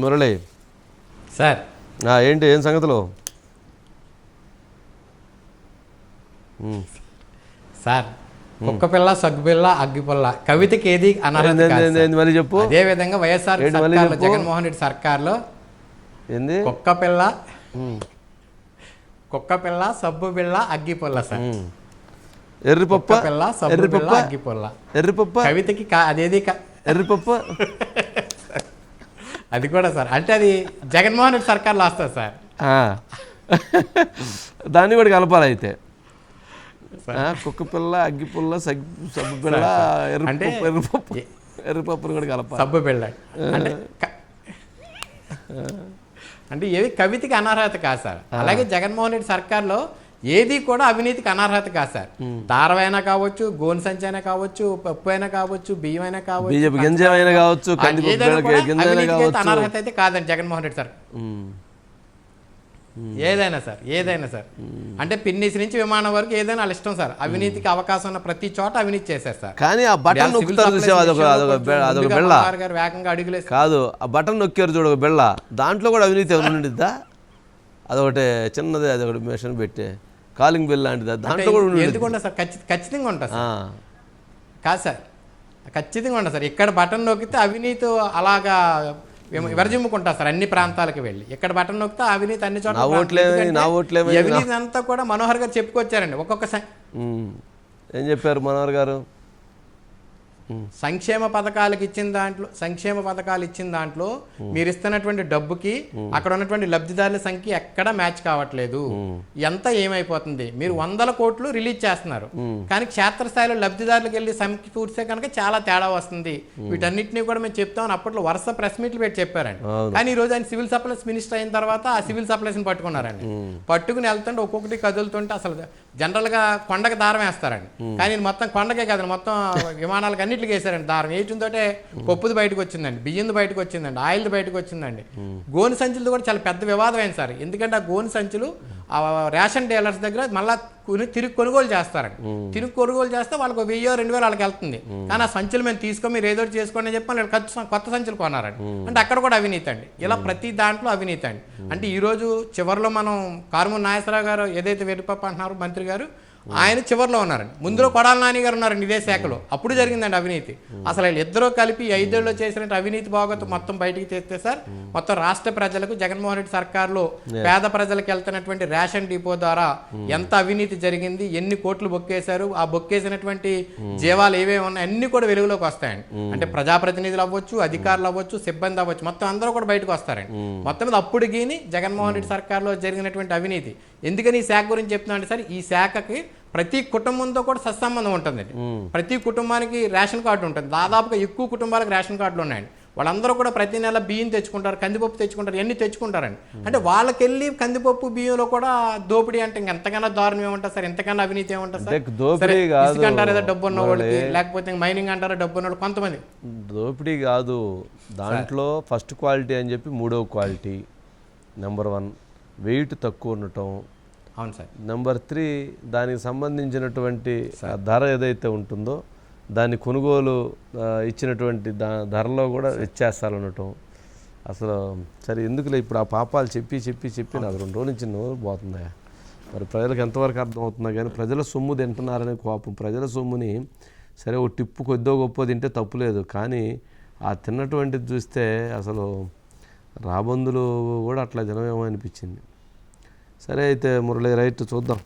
Murali. Sir. ఏంటి ఏం సంగతులు. సార్ కుక్క పిల్ల సగ్గు పిల్ల అగ్గి పిల్ల కవితకి ఏది అనర్హత చెప్పు. అదే విధంగా వైఎస్ఆర్? జగన్మోహన్ రెడ్డి సర్కార్లో ఏంది? కుక్క పిల్ల. కుక్క పిల్ల సబ్బు పిల్ల అగ్గి పుల్ల సార్. ఎర్రిపప్ప పిల్ల సబ్బు పిల్ల ఎర్రిపప్ప అగ్గి పుల్ల. ఎర్రిపప్ప కవితకి అదేది ఎర్రిపప్ప అది కూడా సార్. అంటే అది జగన్మోహన్ రెడ్డి సర్కార్లో వస్తుంది సార్. దాన్ని కూడా కలపాలి అయితే. కుక్క పిల్ల అగ్గి పుల్ల సగ్గు సబ్బు పిల్ల అంటే ఎర్రిపప్పు ఎర్రిపప్పును కూడా కలపాలి. సబ్బు పిల్ల. అంటే అంటే ఏవి కవితకి అనర్హత కాదు సార్. అలాగే జగన్మోహన్ రెడ్డి సర్కార్లో ఏది కూడా అవినీతికి అనర్హత కాదు సార్. దారవైనా కావచ్చు గోను సంచి అయినా కావచ్చు పప్పు అయినా కావచ్చు బియ్యం అయినా కావచ్చు అనర్హత అయితే కాదండి జగన్మోహన్ రెడ్డి సార్. ఏదైనా సార్ ఏదైనా సార్. అంటే పిన్నిస్ నుంచి విమానం వరకు ఏదైనా వాళ్ళ ఇష్టం సార్ అవినీతికి అవకాశం ఉన్న ప్రతి చోట అవినీతి చేశారు సార్. కానీ ఆ బటన్ గారు వేగంగా అడుగులేసి కాదు ఆ బటన్ నొక్కారు చూడు ఒక బెళ్ళ. దాంట్లో కూడా అవినీతి ఏమైనా ఉండిద్దా? అదొకటి చిన్నది అదొకటి మిషన్ పెట్టే. కాలింగ్ బెల్ లాంటిది? దాంట్లో కూడా ఉండి ఎందుకు ఉండదు సార్? ఖచ్చిత ఖచ్చితంగా ఉంటుంది సార్. కాదు సార్. ఖచ్చితంగా ఉండదు సార్. ఇక్కడ బటన్ నొక్కితే అవినీతి అలాగా విరజిమ్ముకుంటారు సార్ అన్ని ప్రాంతాలకు వెళ్ళి. ఇక్కడ బటన్ నొక్కితే అవినీతి అన్ని చోట్ల ఎందుకంటే అవినీతి అంతా కూడా మనోహర్ గారు చెప్పుకొచ్చారండి ఒక్కొక్క ఏం చెప్పారు మనోహర్ గారు? సంక్షేమ పథకాలకు ఇచ్చిన దాంట్లో సంక్షేమ పథకాలు ఇచ్చిన దాంట్లో మీరు ఇస్తున్నటువంటి డబ్బుకి అక్కడ ఉన్నటువంటి లబ్ధిదారుల సంఖ్య ఎక్కడా మ్యాచ్ కావట్లేదు. ఎంత ఏమైపోతుంది? మీరు వందల కోట్లు రిలీజ్ చేస్తున్నారు. కానీ క్షేత్రస్థాయిలో లబ్ధిదారులకు వెళ్ళి సమకూర్చే కనుక చాలా తేడా వస్తుంది. వీటన్నిటిని కూడా మేము చెప్తామని అప్పట్లో వరుస ప్రెస్ మీట్లు పెట్టి చెప్పారండి. కానీ ఈ రోజు ఆయన సివిల్ సప్లైస్ మినిస్టర్ అయిన తర్వాత ఆ సివిల్ సప్లైస్ని పట్టుకున్నారండి. పట్టుకుని వెళ్తుంటే ఒక్కొక్కటి కదులుతుంటే అసలు జనరల్గా కొండకి దారం వేస్తారండి. కానీ మొత్తం కొండకే కదండి. మొత్తం విమానాలకు అన్నిటికి వేసారండి. దారం వేయటంతో పప్పుది బయటకు వచ్చిందండి బియ్యంది బయటకు వచ్చిందండి ఆయిల్ది బయటకు వచ్చిందండి. గోను సంచులది కూడా చాలా పెద్ద వివాదం అయింది సార్. ఎందుకంటే ఆ గోను సంచులు ఆ రేషన్ డీలర్స్ దగ్గర మళ్ళా కొను- తిరిగి కొనుగోలు చేస్తారండి. తిరిగి కొనుగోలు చేస్తే వాళ్ళకి వెయ్యో రెండు వేలు వాళ్ళకి వెళ్తుంది. కానీ ఆ సంచులు మేము తీసుకొని మీరు ఏదో చేసుకోండి అని చెప్పి వాళ్ళు కొత్త సంచులు కొన్నారండి. అంటే అక్కడ కూడా అవినీతి అండి. ఇలా ప్రతి దాంట్లో అవినీతి అండి. అంటే ఈ రోజు చివరిలో మనం కారుమూరి నాగేశ్వరరావు గారు ఏదైతే వెరిపప్ప అంటున్నారో మంత్రి గారు ఆయన చివరిలో ఉన్నారండి. ముందులో కొడాల నాని గారు ఉన్నారండి ఇదే శాఖలో. అప్పుడు జరిగిందండి అవినీతి. అసలు వీళ్ళు ఇద్దరూ కలిపి ఐదేళ్ళు చేసినట్టు అవినీతి బాగోతు మొత్తం బయటికి తెస్తే సార్ మొత్తం రాష్ట్ర ప్రజలకు జగన్మోహన్ రెడ్డి సర్కార్లో పేద ప్రజలకు వెళ్తున్నటువంటి రేషన్ డిపో ద్వారా ఎంత అవినీతి జరిగింది ఎన్ని కోట్లు బొక్కేశారు ఆ బొక్కేసినటువంటి జీవాలు ఏవేవి ఉన్నాయి అన్ని కూడా వెలుగులోకి వస్తాయండి. అంటే ప్రజాప్రతినిధులు అవ్వచ్చు అధికారులు అవ్వచ్చు సిబ్బంది అవ్వచ్చు మొత్తం అందరూ కూడా బయటకు వస్తారండి. మొత్తం మీద అప్పుడు గీని జగన్మోహన్ రెడ్డి సర్కార్లో జరిగినటువంటి అవినీతి. ఎందుకని ఈ శాఖ గురించి చెప్తున్నా అంటే సార్ ఈ శాఖకి ప్రతి కుటుంబంతో కూడా సత్సంబంధం ఉంటుందండి ప్రతి కుటుంబానికి రేషన్ కార్డు ఉంటుంది. దాదాపుగా ఎక్కువ కుటుంబాలకు రేషన్ కార్డులు ఉన్నాయండి. వాళ్ళందరూ కూడా ప్రతి నెల బియ్యం తెచ్చుకుంటారు కందిపప్పు తెచ్చుకుంటారు ఎన్ని తెచ్చుకుంటారండి. అంటే వాళ్ళకెళ్ళి కందిపప్పు బియ్యంలో కూడా దోపిడీ అంటే ఇంకెంతకన్నా దారుణం ఏముంటుంది సార్? ఎంతకన్నా అవినీతి ఏముంటుంది సార్? అంటారు ఏదో డబ్బు ఉన్న వాళ్ళకి లేకపోతే మైనింగ్ అంటారు డబ్బు ఉన్న కొంతమంది. దోపిడీ కాదు. దాంట్లో ఫస్ట్ క్వాలిటీ అని చెప్పి మూడవ క్వాలిటీ నెంబర్ వన్. వెయిట్ తక్కువ ఉండటం అవును సార్. నెంబర్ త్రీ దానికి సంబంధించినటువంటి ధర ఏదైతే ఉంటుందో దాన్ని కొనుగోలు ఇచ్చినటువంటి దా ధరలో కూడా వ్యత్యాసాలు ఉండటం. అసలు సరే ఎందుకులే ఇప్పుడు ఆ పాపాలు చెప్పి చెప్పి చెప్పి నాకు రెండు రోజుల నుంచి నోరు పోతుందా? మరి ప్రజలకు ఎంతవరకు అర్థమవుతుందా కానీ ప్రజల సొమ్ము తింటున్నారనే కోపం. ప్రజల సొమ్ముని సరే ఓ టిప్పు కొద్దో గొప్ప తింటే తప్పులేదు కానీ ఆ తిన్నటువంటిది చూస్తే అసలు రాబందులు కూడా అట్లా జనమేమో అనిపించింది. సరే అయితే మురళి రైట్ చూద్దాం.